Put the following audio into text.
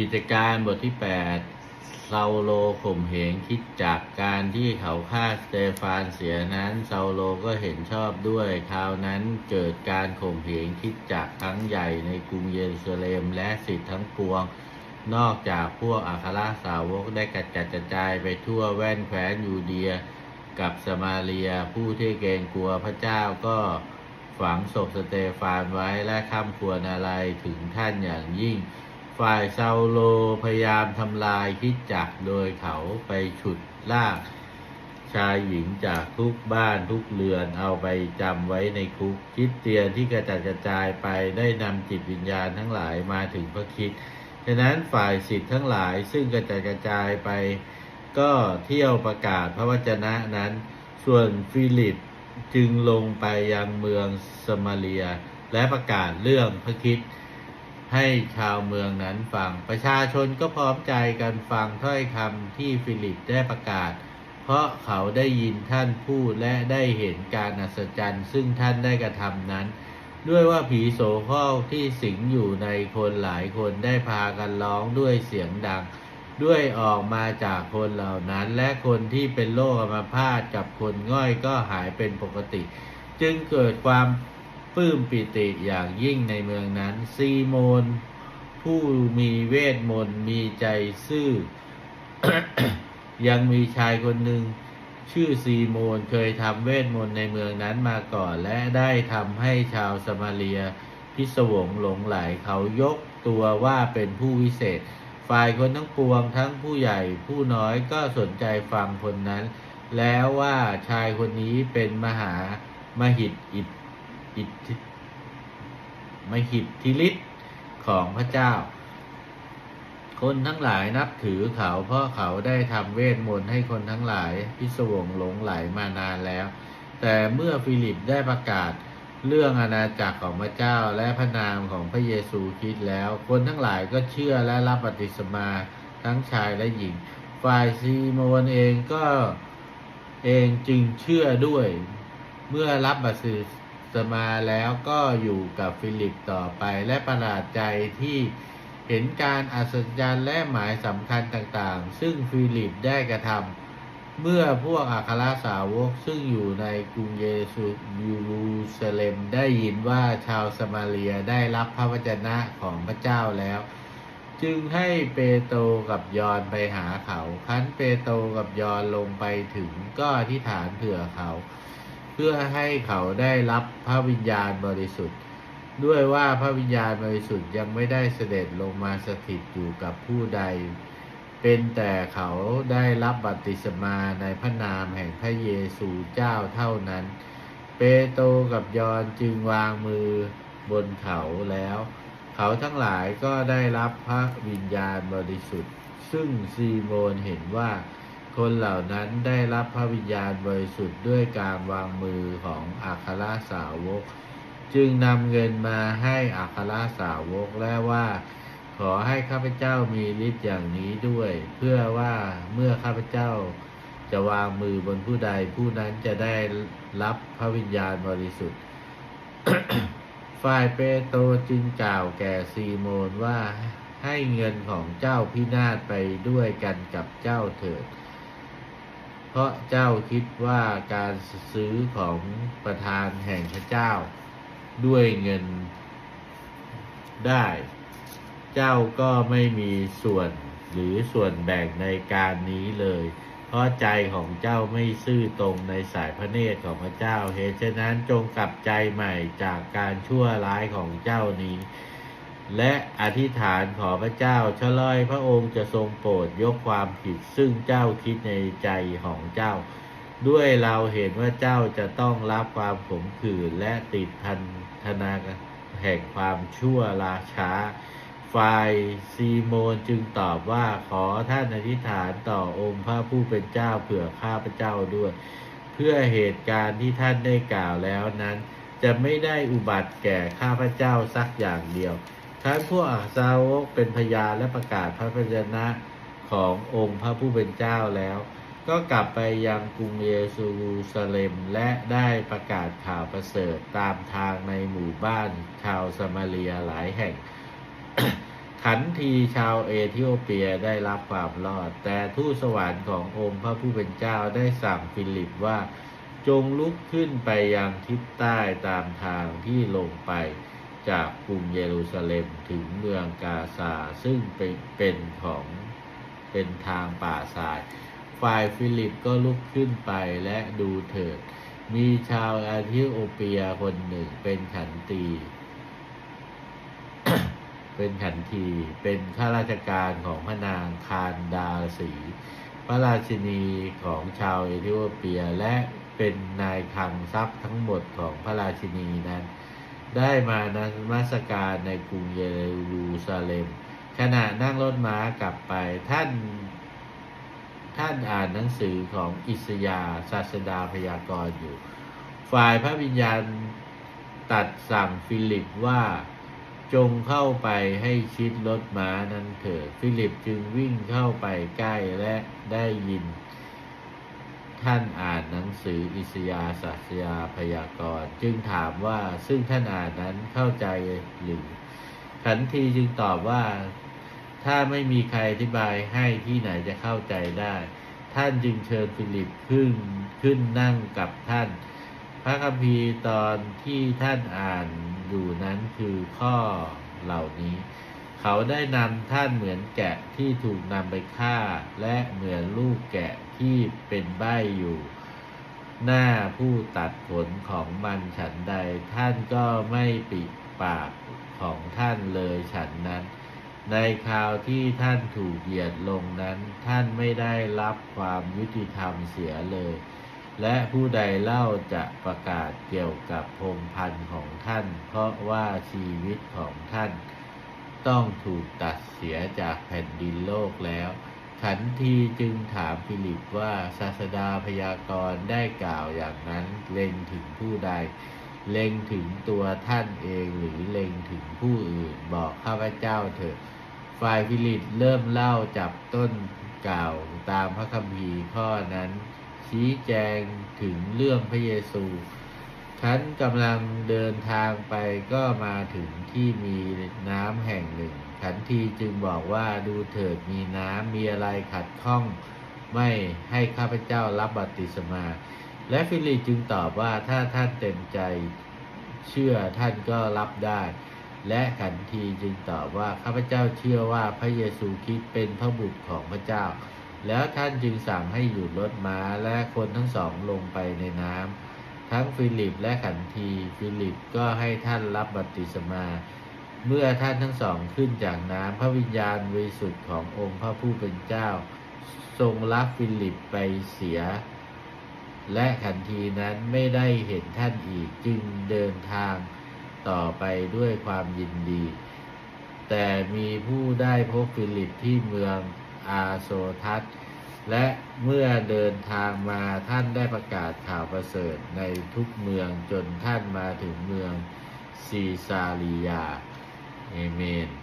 กิจการบทที่ 8เซาโลข่มเหงคิดจากการที่เขาฆ่าสเตฟานเสียนั้นเซาโลก็เห็นชอบด้วย คราวนั้นเกิดการข่มเหงคิดจากครั้งใหญ่ในกรุงเยรูซาเล็มและสิทธิ์ทั้งปวง นอกจากพวกอัครสาวกได้กระจัดกระจายไปทั่วแว่นแคว้นยูเดียกับสมาเรียผู้ที่เกรงกลัวพระเจ้าก็ฝังศพสเตฟานไว้และข้ามควรอะไรถึงท่านอย่างยิ่ง ฝ่ายซาโลพยายามทำลายคิดจักโดยเขาไปฉุดลาก ชายหญิงจากทุกบ้านทุกเรือนเอาไปจำไว้ในคุกคิดเตียนที่กระจัดกระจายไปได้นำจิตวิญญาณทั้งหลายมาถึงพระคิดฉะนั้นฝ่ายสิทธิ์ทั้งหลายซึ่งกระจัดกระจายไป ก็เที่ยวประกาศพระวจนะนั้น ส่วนฟิลิปจึงลงไปยังเมืองสมาเรีย และประกาศเรื่องพระคิด ให้ชาวเมืองนั้นฟัง ประชาชนก็พร้อมใจกันฟังถ้อยคำที่ฟิลิปได้ประกาศ เพราะเขาได้ยินท่านพูดและได้เห็นการอัศจรรย์ ซึ่งท่านได้กระทำนั้น ด้วยว่าผีโสโครกที่สิงอยู่ในคนหลายคนได้พากันร้องด้วยเสียงดัง ด้วยออกมาจากคนเหล่านั้น และคนที่เป็นโรคอัมพาตกับคนง่อยก็หายเป็นปกติ จึงเกิดความ ปลื้มปิติอย่างยิ่งในเมืองนั้น ซีโมน ผู้มีเวทมนต์มีใจซื่อ ยังมีชายคนหนึ่ง ชื่อซีโมนเคยทำเวทมนต์ในเมืองนั้นมาก่อน และได้ทำให้ชาวสมาเรียพิศวงหลงไหลเขายกตัวว่าเป็นผู้วิเศษ ฝ่ายคนทั้งปวงทั้งผู้ใหญ่ผู้น้อยก็สนใจฟังคนนั้น แล้วว่าชายคนนี้เป็นมหามหิตอิท อิทธิมหิทธิฤทธิ์ของพระเจ้า คนทั้งหลายนับถือเขาเพราะเขาได้ทำเวทมนต์ให้คนทั้งหลายพิศวงหลงไหลมานานแล้ว แต่เมื่อฟิลิปได้ประกาศเรื่องอาณาจักรของพระเจ้าและพระนามของพระเยซูคริสต์แล้ว คนทั้งหลายก็เชื่อและรับบัพติศมาทั้งชายและหญิง ฝ่ายซีโมนเองก็เองจึงเชื่อด้วย เมื่อรับบัพ ติศมาแล้วก็อยู่กับฟิลิปต่อไปและประหลาดใจที่เห็นการอัศจรรย์และหมายสำคัญต่างๆ ซึ่งฟิลิปได้กระทำเมื่อพวกอัครสาวกซึ่งอยู่ในกรุงเยซูยูรูซาเล็มได้ยินว่าชาวสมาเรียได้รับพระวจนะของพระเจ้าแล้ว จึงให้เปโตรกับยอนไปหาเขาคั้นเปโตรกับยอนลงไปถึงก็อธิษฐานเผื่อเขา เพื่อให้เขาได้รับพระวิญญาณบริสุทธิ์ ด้วยว่าพระวิญญาณบริสุทธิ์ยังไม่ได้เสด็จลงมาสถิตอยู่กับผู้ใด เป็นแต่เขาได้รับบัติศมาในพระนามแห่งพระเยซูเจ้าเท่านั้น เปโตรกับยอนจึงวางมือบนเขาแล้ว เขาทั้งหลายก็ได้รับพระวิญญาณบริสุทธิ์ ซึ่งซีโมนเห็นว่า คนเหล่านั้นได้รับพระวิญญาณบริสุทธิ์ด้วยการวางมือของอัครสาวก จึงนำเงินมาให้อัครสาวกและว่า ขอให้ข้าพเจ้ามีฤทธิ์อย่างนี้ด้วย เพื่อว่าเมื่อข้าพเจ้าจะวางมือบนผู้ใดผู้นั้นจะได้รับพระวิญญาณบริสุทธิ์ ฝ่ายเปโตรจึงกล่าวแก่ซีโมนว่าให้เงินของเจ้าพินาศไปด้วยกันกับเจ้าเถิด เพราะเจ้าคิดว่าการซื้อของประธานแห่งพระเจ้า ด้วยเงินได้ เจ้าก็ไม่มีส่วนหรือส่วนแบ่งในการนี้เลย เพราะใจของเจ้าไม่ซื่อตรงในสายพระเนตรของพระเจ้า เหตุฉะนั้นจงกลับใจใหม่จากการชั่วร้ายของเจ้านี้ และอธิษฐานขอพระเจ้าชะลอยพระองค์จะทรงโปรดยกความผิดซึ่งเจ้าคิดในใจของเจ้า ด้วยเราเห็นว่าเจ้าจะต้องรับความขมขื่นและติดพันธนาแห่งความชั่วราช้า ฝ่ายซีโมนจึงตอบว่าขอท่านอธิษฐานต่อองค์พระผู้เป็นเจ้าเผื่อข้าพระเจ้าด้วย เพื่อเหตุการณ์ที่ท่านได้กล่าวแล้วนั้น จะไม่ได้อุบัติแก่ข้าพระเจ้าสักอย่างเดียว ทั้งพวกอักษาวกเป็นพยานและประกาศพระพจนะขององค์พระผู้เป็นเจ้าแล้ว ก็กลับไปยังกรุงเยรูซาเล็มและได้ประกาศข่าวประเสริฐตามทางในหมู่บ้านชาวสมาเรียหลายแห่ง ขันทีชาวเอธิโอเปียได้รับความรอด แต่ทูตสวรรค์ขององค์พระผู้เป็นเจ้าได้สั่งฟิลิปว่าจงลุกขึ้นไปยังทิศใต้ตามทางที่ลงไป จากกรุงเยรูซาเล็มถึงเมืองกาซาซึ่งเป็นเป็นของเป็นทางป่าทราย ฝ่ายฟิลิปก็ลุกขึ้นไปและดูเถิด มีชาวอาธิโอเปียคนหนึ่งเป็นขันตี เป็นขันที เป็นข้าราชการของพระนางคารดาสี พระราชินีของชาวเอธิโอเปียและเป็นนายคลังทรัพย์ทั้งหมดของพระราชินีนั้น ได้มานมัสการในกรุงเยรูซาเล็ม ขณะนั่งรถม้ากลับไปท่าน ท่านอ่านหนังสือของอิสยาศาสดาพยากรณ์อยู่ ฝ่ายพระวิญญาณตัดสั่งฟิลิปว่าจงเข้าไปให้ชิดรถม้านั้นเถิดฟิลิปจึงวิ่งเข้าไปใกล้และได้ยิน ท่านอ่านหนังสืออิสยาห์ศาสดาพยากรณ์จึงถามว่าซึ่งท่านอ่านนั้นเข้าใจหรือ ขันทีจึงตอบว่า ถ้าไม่มีใครอธิบายให้ที่ไหนจะเข้าใจได้ ท่านจึงเชิญฟิลิปขึ้นขึ้นนั่งกับท่าน พระคัมภีร์ตอนที่ท่านอ่านอยู่นั้นคือข้อเหล่านี้เขาได้นำท่านเหมือนแกะที่ถูกนำไปฆ่า และเหมือนลูกแกะ ที่เป็นใบ้อยู่ หน้าผู้ตัดผลของมันฉันใด ท่านก็ไม่ปิดปากของท่านเลยฉันนั้น ในคราวที่ท่านถูกเหยียดลงนั้น ท่านไม่ได้รับความยุติธรรมเสียเลย และผู้ใดเล่าจะประกาศเกี่ยวกับพงพันธ์ของท่าน เพราะว่าชีวิตของท่าน ต้องถูกตัดเสียจากแผ่นดินโลกแล้ว ขันทีจึงถามฟิลิปว่าศาสดาพยากรณ์ได้กล่าวอย่างนั้นเล็งถึงผู้ใด เล็งถึงตัวท่านเองหรือเล็งถึงผู้อื่นบอกข้าพเจ้าเถิดฝ่ายฟิลิปเริ่มเล่าจับต้นกล่าวตามพระคัมภีร์ข้อนั้น ชี้แจงถึงเรื่องพระเยซูฉันกำลังเดินทางไปก็มาถึงที่มีน้ำแห่งหนึ่ง ขันทีจึงบอกว่าดูเถิดมีน้ำมีอะไรขัดข้องไม่ให้ข้าพเจ้ารับบัติศมา และฟิลิปจึงตอบว่าถ้าท่านเต็มใจเชื่อท่านก็รับได้ และขันทีจึงตอบว่าข้าพเจ้าเชื่อว่าพระเยซูคริสต์เป็นพระบุตรของพระเจ้า แล้วท่านจึงสั่งให้หยุดรถม้าและคนทั้งสองลงไปในน้ำทั้งฟิลิปและขันที ฟิลิปก็ให้ท่านรับบัติศมา เมื่อท่านทั้งสองขึ้นจากน้ำพระวิญญาณบริสุทธิ์ขององค์พระผู้เป็นเจ้า ทรงรับฟิลิปไปเสีย และขันทีนั้นไม่ได้เห็นท่านอีกจึงเดินทางต่อไปด้วยความยินดี แต่มีผู้ได้พบฟิลิปที่เมืองอาโซทัสและเมื่อเดินทางมาท่านได้ประกาศข่าวประเสริฐในทุกเมืองจนท่านมาถึงเมืองซีซาริยา เอเมน